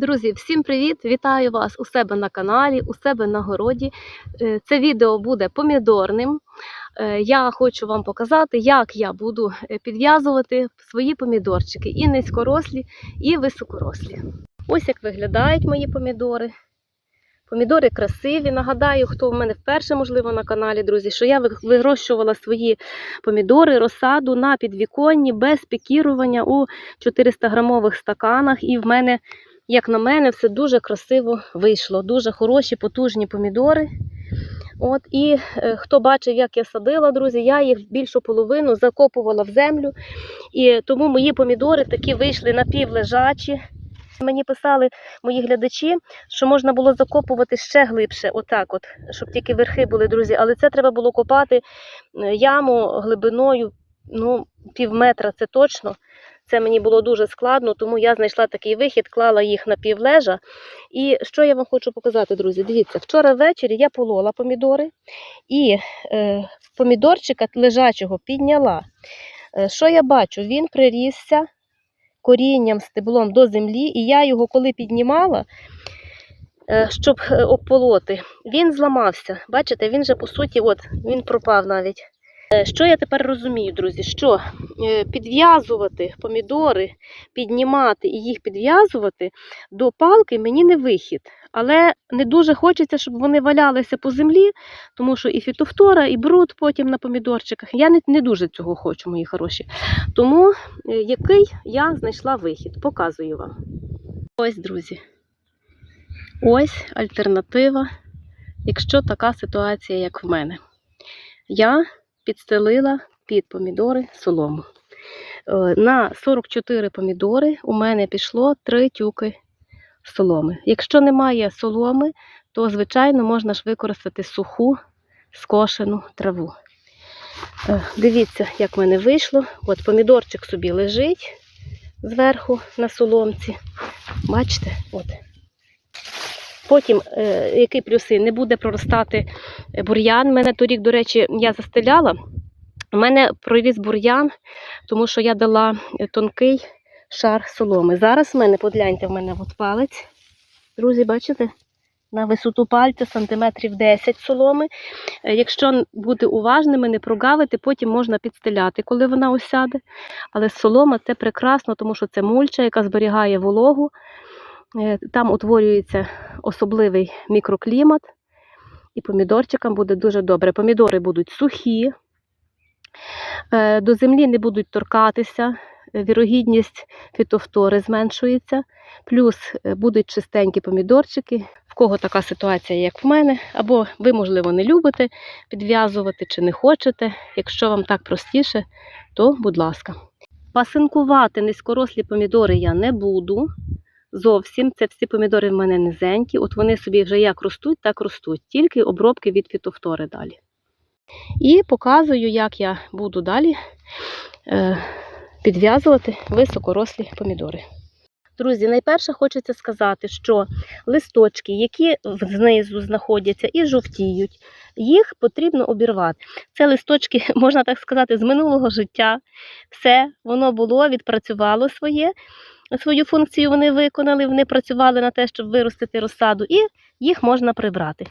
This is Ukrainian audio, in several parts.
Друзі, всім привіт! Вітаю вас у себе на каналі, у себе на городі. Е, Це відео буде помідорним. Е, Я хочу вам показати, як я буду е, підв'язувати свої помідорчики і низькорослі, і високорослі. Ось як виглядають мої помідори. Помідори красиві. Нагадаю, хто в мене вперше, можливо, на каналі, друзі, що я вирощувала свої помідори, розсаду на підвіконні без пікірування у 400-грамових стаканах. І в мене, як на мене, все дуже красиво вийшло. Дуже хороші, потужні помідори. От, і е, хто бачив, як я садила, друзі, я їх більшу половину закопувала в землю. І тому мої помідори такі вийшли напівлежачі. Мені писали мої глядачі, що можна було закопувати ще глибше, отак, от, щоб тільки верхи були, друзі. Але це треба було копати е, яму глибиною ну, пів метра, це точно. Це мені було дуже складно, тому я знайшла такий вихід, клала їх на півлежа. І що я вам хочу показати, друзі? Дивіться, вчора ввечері я полола помідори і е, помідорчика лежачого підняла. Е, що я бачу? Він прирісся корінням, стеблом до землі, і я його, коли піднімала, е, щоб е, обполоти, він зламався. Бачите, він же по суті, от, він пропав навіть. Е, Що я тепер розумію, друзі? Що е, підв'язувати помідори, піднімати і їх підв'язувати до палки мені не вихід. Але не дуже хочеться, щоб вони валялися по землі, тому що і фітофтора, і бруд потім на помідорчиках. Я не, не дуже цього хочу, мої хороші. Тому е, який я знайшла вихід, показую вам. Ось, друзі. Ось альтернатива, якщо така ситуація, як в мене. Я підстелила під помідори солому. Е, На 44 помідори у мене пішло 3 тюки соломи. Якщо немає соломи, то, звичайно, можна ж використати суху скошену траву. Е, Дивіться, як в мене вийшло. От помідорчик собі лежить зверху на соломці. Бачите? От. Потім, е, які плюси, не буде проростати бур'ян. Мене торік, до речі, я застеляла. У мене проріс бур'ян, тому що я дала е, тонкий шар соломи. Зараз в мене, погляньте, в мене от палець. Друзі, бачите? На висоту пальця сантиметрів 10 соломи. Е, Якщо бути уважними, не прогавити, потім можна підстеляти, коли вона осяде. Але солома це прекрасно, тому що це мульча, яка зберігає вологу. Е, Там утворюється особливий мікроклімат, і помідорчикам буде дуже добре. Помідори будуть сухі, е, до землі не будуть торкатися, е, вірогідність фітофтори зменшується, плюс будуть чистенькі помідорчики. В кого така ситуація, як в мене, або ви, можливо, не любите підв'язувати чи не хочете. Якщо вам так простіше, то будь ласка. Пасинкувати низькорослі помідори я не буду. Зовсім це всі помідори в мене низенькі, от вони собі вже як ростуть, так ростуть, тільки обробки від фітофтори далі. І показую, як я буду далі е, підв'язувати високорослі помідори. Друзі, найперше хочеться сказати, що листочки, які знизу знаходяться і жовтіють, їх потрібно обірвати. Це листочки, можна так сказати, з минулого життя. Все, воно було, відпрацювало своє свою функцію вони виконали, вони працювали на те, щоб виростити розсаду, і їх можна прибрати.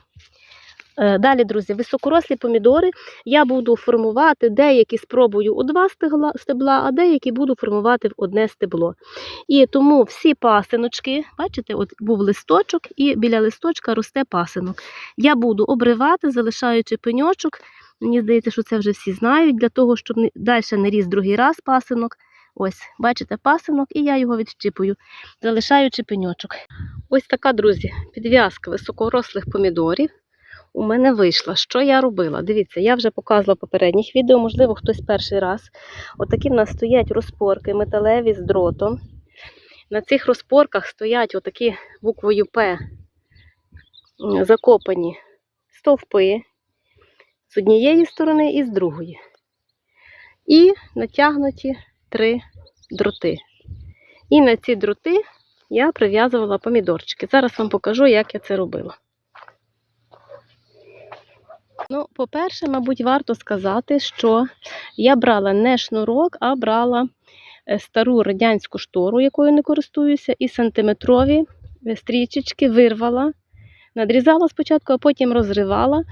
Е, Далі, друзі, високорослі помідори я буду формувати, деякі спробую у два стебла, а деякі буду формувати в одне стебло. І тому всі пасиночки, бачите, от був листочок, і біля листочка росте пасинок. Я буду обривати, залишаючи пеньочок. Мені здається, що це вже всі знають, для того, щоб далі не ріс другий раз пасинок. Ось, бачите, пасинок, і я його відщипую, залишаючи пеньочок. Ось така, друзі, підв'язка високорослих помідорів у мене вийшла. Що я робила? Дивіться, я вже показувала в попередніх відео, можливо, хтось перший раз. Отакі в нас стоять розпорки металеві з дротом. На цих розпорках стоять отакі буквою П закопані стовпи з однієї сторони і з другої. І натягнуті три дроти. І на ці дроти я прив'язувала помідорчики. Зараз вам покажу, як я це робила. Ну, по-перше, мабуть, варто сказати, що я брала не шнурок, а брала е, стару радянську штору, якою не користуюся, і сантиметрові е, стрічечки вирвала, надрізала спочатку, а потім розривала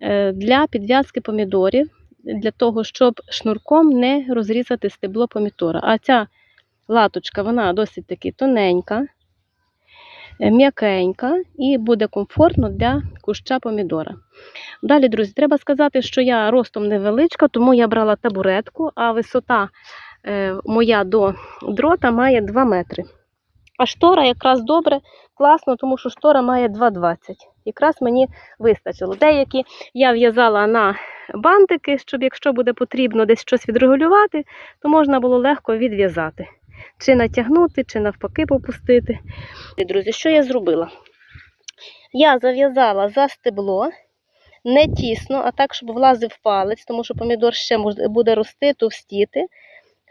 е, для підв'язки помідорів, для того, щоб шнурком не розрізати стебло помідора. А ця латочка, вона досить таки тоненька, е, м'якенька і буде комфортно для куща помідора. Далі, друзі, треба сказати, що я ростом невеличка, тому я брала табуретку, а висота е, моя до дрота має 2 метри. А штора якраз добре, класно, тому що штора має 2,20. Якраз мені вистачило. Деякі я в'язала на бантики, щоб якщо буде потрібно десь щось відрегулювати, то можна було легко відв'язати. Чи натягнути, чи навпаки попустити. Друзі, що я зробила? Я зав'язала за стебло, не тісно, а так, щоб влазив палець, тому що помідор ще буде рости, товстіти,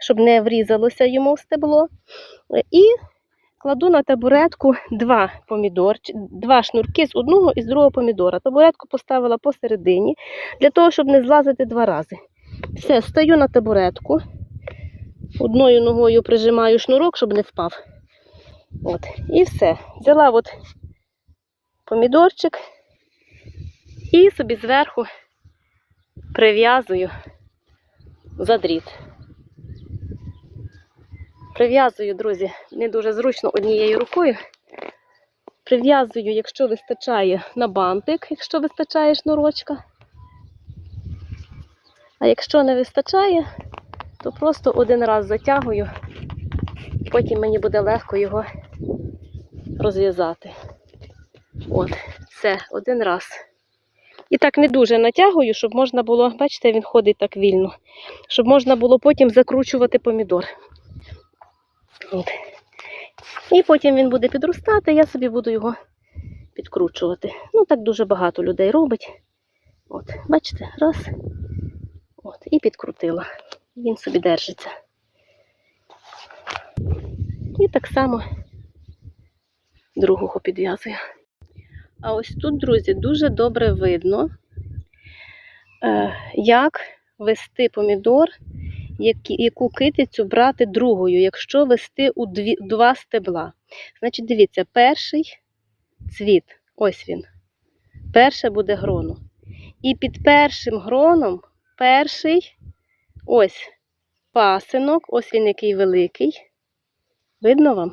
щоб не врізалося йому в стебло. І кладу на табуретку два помідор, два шнурки з одного і з другого помідора. Табуретку поставила посередині, для того, щоб не злазити два рази. Все, стаю на табуретку. Одною ногою прижимаю шнурок, щоб не впав. От, і все. Взяла от помідорчик і собі зверху прив'язую за дріт. Прив'язую, друзі, не дуже зручно однією рукою. Прив'язую, якщо вистачає на бантик, якщо вистачає шнурочка. А якщо не вистачає, то просто один раз затягую, потім мені буде легко його розв'язати. От, все, один раз. І так не дуже натягую, щоб можна було, бачите, він ходить так вільно, щоб можна було потім закручувати помідор. От. І потім він буде підростати, я собі буду його підкручувати. Ну, так дуже багато людей робить. От, бачите, раз. От, і підкрутила. Він собі держиться. І так само другого підв'язую. А ось тут, друзі, дуже добре видно, е, як вести помідор, яку китицю брати другою, якщо вести у дві, два стебла. Значить, дивіться, перший цвіт, ось він. Перше буде гроно. І під першим гроном перший ось пасинок, ось він який великий. Видно вам?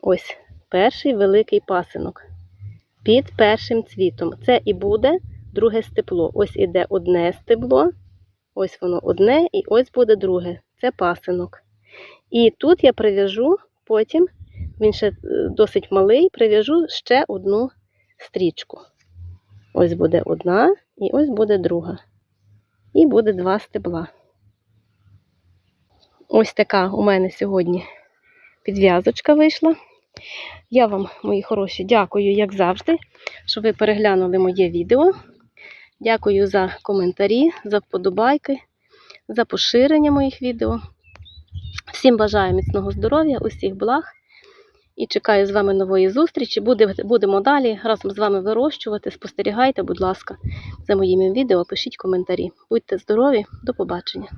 Ось перший великий пасинок. Під першим цвітом. Це і буде друге стебло. Ось іде одне стебло, ось воно одне, і ось буде друге. Це пасинок. І тут я прив'яжу, потім, він ще е, досить малий, прив'яжу ще одну стрічку. Ось буде одна, і ось буде друга. І буде два стебла. Ось така у мене сьогодні підв'язочка вийшла. Я вам, мої хороші, дякую, як завжди, що ви переглянули моє відео. Дякую за коментарі, за вподобайки, за поширення моїх відео. Всім бажаю міцного здоров'я, усіх благ. І чекаю з вами нової зустрічі. Будемо далі разом з вами вирощувати. Спостерігайте, будь ласка, за моїми відео, пишіть коментарі. Будьте здорові, до побачення!